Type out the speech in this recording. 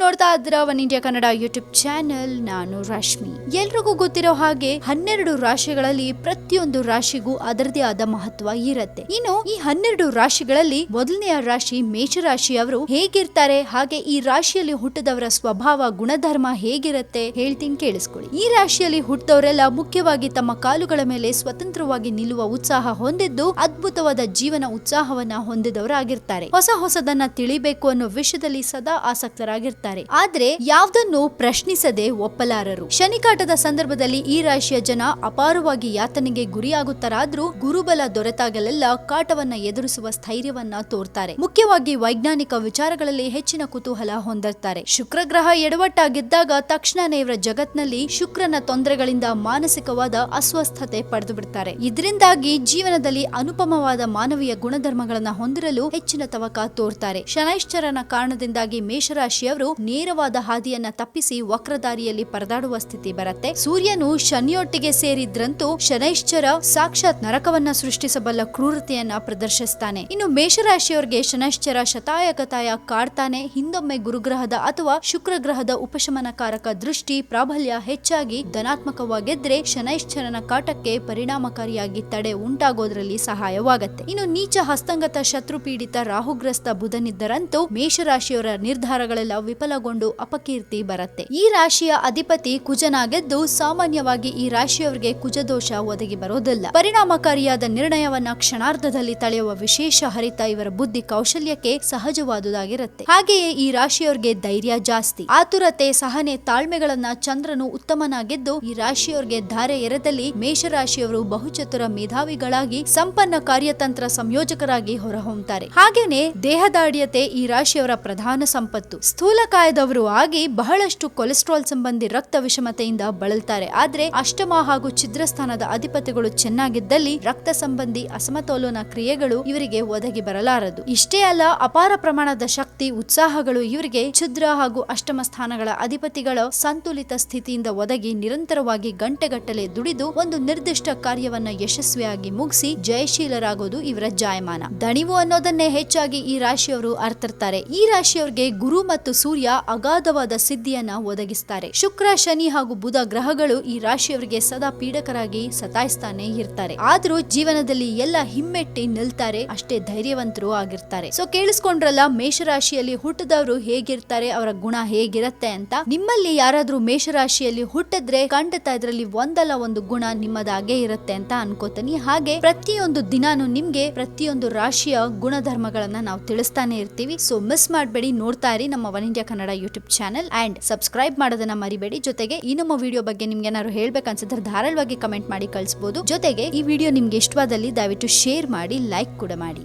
ನೋಡ್ತಾ ಇದ್ರ one India Kannada YouTube channel, ನಾನು ರಶ್ಮಿ. ಎಲ್ರಿಗೂ ಗೊತ್ತಿರೋ ಹಾಗೆ ಹನ್ನೆರಡು ರಾಶಿಗಳಲ್ಲಿ ಪ್ರತಿಯೊಂದು ರಾಶಿಗೂ ಅದರದೇ ಆದ ಮಹತ್ವ ಇರತ್ತೆ. ಇನ್ನು ಈ ಹನ್ನೆರಡು ರಾಶಿಗಳಲ್ಲಿ ಮೊದಲನೆಯ ರಾಶಿ ಮೇಷರಾಶಿಯವರು ಹೇಗಿರ್ತಾರೆ, ಹಾಗೆ ಈ ರಾಶಿಯಲ್ಲಿ ಹುಟ್ಟಿದವರ ಸ್ವಭಾವ, ಗುಣಧರ್ಮ ಹೇಗಿರುತ್ತೆ ಹೇಳ್ತೀನಿ ಕೇಳಿಸ್ಕೊಳ್ಳಿ. ಈ ರಾಶಿಯಲ್ಲಿ ಹುಟ್ಟದವರೆಲ್ಲ ಮುಖ್ಯವಾಗಿ ತಮ್ಮ ಕಾಲುಗಳ ಮೇಲೆ ಸ್ವತಂತ್ರವಾಗಿ ನಿಲ್ಲುವ ಉತ್ಸಾಹ ಹೊಂದಿದ್ದು, ಅದ್ಭುತವಾದ ಜೀವನ ಉತ್ಸಾಹವನ್ನ ಹೊಂದಿದವರಾಗಿರ್ತಾರೆ. ಹೊಸ ಹೊಸದನ್ನ ತಿಳಿಬೇಕು ಅನ್ನೋ ವಿಷಯದಲ್ಲಿ ಸದಾ ಆಸಕ್ತರಾಗಿರ್ತಾರೆ. ಆದ್ರೆ ಯಾವ್ದನ್ನು ಪ್ರಶ್ನಿಸದೆ ಒಪ್ಪಲಾರರು. ಶನಿಕಾಟದ ಸಂದರ್ಭದಲ್ಲಿ ಈ ರಾಶಿಯ ಜನ ಅಪಾರವಾಗಿ ಯಾತನೆಗೆ ಗುರಿಯಾಗುತ್ತಾರಾದ್ರೂ ಗುರುಬಲ ದೊರೆತಾಗಲೆಲ್ಲ ಕಾಟವನ್ನ ಎದುರಿಸುವ ಸ್ಥೈರ್ಯವನ್ನ ತೋರ್ತಾರೆ. ಮುಖ್ಯವಾಗಿ ವೈಜ್ಞಾನಿಕ ವಿಚಾರಗಳಲ್ಲಿ ಹೆಚ್ಚಿನ ಕುತೂಹಲ ಹೊಂದಿರ್ತಾರೆ. ಶುಕ್ರ ಗ್ರಹ ಎಡವಟ್ಟಾಗಿದ್ದಾಗ ತಕ್ಷಣ ಇವರ ಜಗತ್ನಲ್ಲಿ ಶುಕ್ರನ ತೊಂದರೆಗಳಿಂದ ಮಾನಸಿಕವಾದ ಅಸ್ವಸ್ಥತೆ ಪಡೆದು ಬಿಡ್ತಾರೆ. ಇದರಿಂದಾಗಿ ಜೀವನದಲ್ಲಿ ಅನುಪಮವಾದ ಮಾನವೀಯ ಗುಣಧರ್ಮಗಳನ್ನ ಹೊಂದಿರಲು ಹೆಚ್ಚಿನ ತವಕ ತೋರ್ತಾರೆ. ಶನೈಶ್ಚರನ ಕಾರಣದಿಂದಾಗಿ ಮೇಷರಾಶಿಯವರು ನೇರವಾದ ಹಾದಿಯನ್ನ ತಪ್ಪಿಸಿ ವಕ್ರದಾರಿಯಲ್ಲಿ ಪರದಾಡುವ ಸ್ಥಿತಿ ಬರುತ್ತೆ. ಸೂರ್ಯನು ಶನಿಯೊಟ್ಟಿಗೆ ಸೇರಿದ್ರಂತೂ ಶನೈಶ್ಚರ ಸಾಕ್ಷಾತ್ ನರಕವನ್ನ ಸೃಷ್ಟಿಸಬಲ್ಲ ಕ್ರೂರತೆಯನ್ನ ಪ್ರದರ್ಶಿಸ್ತಾನೆ. ಇನ್ನು ಮೇಷರಾಶಿಯವರಿಗೆ ಶನೈಶ್ಚರ ಶತಾಯಕತಾಯ ಕಾಡ್ತಾನೆ. ಹಿಂದೊಮ್ಮೆ ಗುರುಗ್ರಹದ ಅಥವಾ ಶುಕ್ರ ಗ್ರಹದ ಉಪಶಮನಕಾರಕ ದೃಷ್ಟಿ ಪ್ರಾಬಲ್ಯ ಹೆಚ್ಚಾಗಿ ಧನಾತ್ಮಕವಾಗಿದ್ರೆ ಶನೈಶ್ಚರನ ಕಾಟಕ್ಕೆ ಪರಿಣಾಮಕಾರಿಯಾಗಿ ತಡೆ ಉಂಟಾಗೋದ್ರಲ್ಲಿ ಸಹಾಯವಾಗತ್ತೆ. ಇನ್ನು ನೀಚ ಹಸ್ತಂಗತ ಶತ್ರು ಪೀಡಿತ ರಾಹುಗ್ರಸ್ತ ಬುಧನಿದ್ದರಂತೂ ಮೇಷರಾಶಿಯವರ ನಿರ್ಧಾರಗಳೆಲ್ಲ ವಿಫಲಗೊಂಡು ಅಪಕೀರ್ತಿ ಬರುತ್ತೆ. ಈ ರಾಶಿಯ ಅಧಿಪತಿ ಕುಜನಾಗೆದ್ದು ಸಾಮಾನ್ಯವಾಗಿ ಈ ರಾಶಿಯವರಿಗೆ ಕುಜದೋಷ ಒದಗಿ ಬರೋದಿಲ್ಲ. ಪರಿಣಾಮಕಾರಿಯಾದ ನಿರ್ಣಯವನ್ನ ಕ್ಷಣಾರ್ಧದಲ್ಲಿ ತಳೆಯುವ ವಿಶೇಷ ಹರಿತ ಇವರ ಬುದ್ಧಿ ಕೌಶಲ್ಯಕ್ಕೆ ಸಹಜವಾದುದಾಗಿರುತ್ತೆ. ಹಾಗೆಯೇ ಈ ರಾಶಿಯವರಿಗೆ ಧೈರ್ಯ ಜಾಸ್ತಿ. ಆತುರತೆ, ಸಹನೆ, ತಾಳ್ಮೆಗಳನ್ನ ಚಂದ್ರನು ಉತ್ತಮನಾಗಿದ್ದು ಈ ರಾಶಿಯವರಿಗೆ ಧಾರೆ ಎರೆದಲ್ಲಿ ಮೇಷರಾಶಿಯವರು ಬಹುಚತುರ ಮೇಧಾವಿಗಳಾಗಿ ಸಂಪನ್ನ ಕಾರ್ಯತಂತ್ರ ಸಂಯೋಜಕರಾಗಿ ಹೊರಹೊಮ್ಮುತ್ತಾರೆ ಹಾಗೇನೆ ದೇಹದಾಢ್ಯತೆ ಈ ರಾಶಿಯವರ ಪ್ರಧಾನ ಸಂಪತ್ತು. ಸ್ಥೂಲಕಾಯದವರು ಆಗಿ ಬಹಳಷ್ಟು ಕೊಲೆಸ್ಟ್ರಾಲ್ ಸಂಬಂಧಿ ರಕ್ತ ವಿಷಮತೆಯಿಂದ ಬಳಲ್ತಾರೆ. ಆದ್ರೆ ಅಷ್ಟಮ ಹಾಗೂ ಛಿದ್ರಸ್ಥಾನದ ಅಧಿಪತಿಗಳು ಚೆನ್ನಾಗಿದ್ದಲ್ಲಿ ರಕ್ತ ಸಂಬಂಧಿ ಅಸಮತೋಲನ ಕ್ರಿಯೆಗಳು ಇವರಿಗೆ ಒದಗಿ ಬರಲಾರದು. ಇಷ್ಟೇ ಅಲ್ಲ, ಅಪಾರ ಪ್ರಮಾಣದ ಶಕ್ತಿ, ಉತ್ಸಾಹಗಳು ಇವರಿಗೆ ಛಿದ್ರ ಹಾಗೂ ಅಷ್ಟಮ ಸ್ಥಾನಗಳ ಅಧಿಪತಿಗಳ ಸಂತುಲಿತ ಸ್ಥಿತಿಯಿಂದ ಒದಗಿ ನಿರಂತರವಾಗಿ ಗಂಟೆಗಟ್ಟಲೆ ದುಡಿದು ಒಂದು ನಿರ್ದಿಷ್ಟ ಕಾರ್ಯವನ್ನ ಯಶಸ್ವಿಯಾಗಿ ಮುಗಿಸಿ ಜಯಶೀಲರಾಗೋದು ಇವರ ಜಾಯಮಾನ. ದಣಿವು ಅನ್ನೋದನ್ನೇ ಹೆಚ್ಚಾಗಿ ಈ ರಾಶಿಯವರು ಅರ್ಥರ್ತಾರೆ ಈ ರಾಶಿಯವರಿಗೆ ಗುರು ಮತ್ತು ಸೂರ್ಯ ಅಗಾಧವಾದ ಸಿದ್ಧಿಯನ್ನ ಒದಗಿಸ್ತಾರೆ. ಶುಕ್ರ, ಶನಿ ಹಾಗೂ ಬುಧ ಗ್ರಹಗಳು ಈ ರಾಶಿಯವರಿಗೆ ಸದಾ ಪೀಡಕರಾಗಿ ಸತಾಯಿಸ್ತಾನೆ ಇರ್ತಾರೆ. ಆದ್ರೂ ಜೀವನದಲ್ಲಿ ಎಲ್ಲ ಹಿಮ್ಮೆಟ್ಟಿ ನಿಲ್ತಾರೆ, ಅಷ್ಟೇ ಧೈರ್ಯವಂತರು ಆಗಿರ್ತಾರೆ. ಸೊ ಕೇಳಿಸ್ಕೊಂಡ್ರಲ್ಲ, ಮೇಷರಾಶಿಯಲ್ಲಿ ಹುಟ್ಟದವರು ಹೇಗಿರ್ತಾರೆ, ಅವರ ಗುಣ ಹೇಗಿರತ್ತೆ ಅಂತ? ನಿಮ್ಮಲ್ಲಿ ಯಾರಾದ್ರೂ ಮೇಷರಾಶಿಯಲ್ಲಿ ಹುಟ್ಟಿದ್ರೆ ಖಂಡಿತ ಇದರಲ್ಲಿ ಒಂದಲ್ಲ ಒಂದು ಗುಣ ನಿಮ್ಮದಾಗೆ ಇರುತ್ತೆ ಅಂತ ಅನ್ಕೋತೀನಿ. ಹಾಗೆ ಪ್ರತಿಯೊಂದು ದಿನಾನು ನಿಮ್ಗೆ ಪ್ರತಿಯೊಂದು ರಾಶಿಯ ಗುಣಧರ್ಮಗಳನ್ನ ನಾವು ತಿಳಿಸ್ತಾನೆ ಇರ್ತೀವಿ. ಸೊ ಮಿಸ್ ಮಾಡಬೇಡಿ, ನೋಡ್ತಾ ಇರಿ, ನಮ್ಮ India Kannada YouTube channel and subscribe ಮಾಡೋದನ್ನ ಮರಿಬೇಡಿ. ಜೊತೆಗೆ ಈ ನಮ್ಮ ವಿಡಿಯೋ ಬಗ್ಗೆ ನಿಮ್ಗೆ ಏನಾದ್ರು ಹೇಳ್ಬೇಕನ್ಸಿದ್ರೆ ಧಾರಾಳವಾಗಿ ಕಮೆಂಟ್ ಮಾಡಿ ಕಳಿಸಬಹುದು ಜೊತೆಗೆ ಈ ವಿಡಿಯೋ ನಿಮ್ಗೆ ಇಷ್ಟವಾದಲ್ಲಿ ದಯವಿಟ್ಟು ಶೇರ್ ಮಾಡಿ ಲೈಕ್ ಕೂಡ ಮಾಡಿ.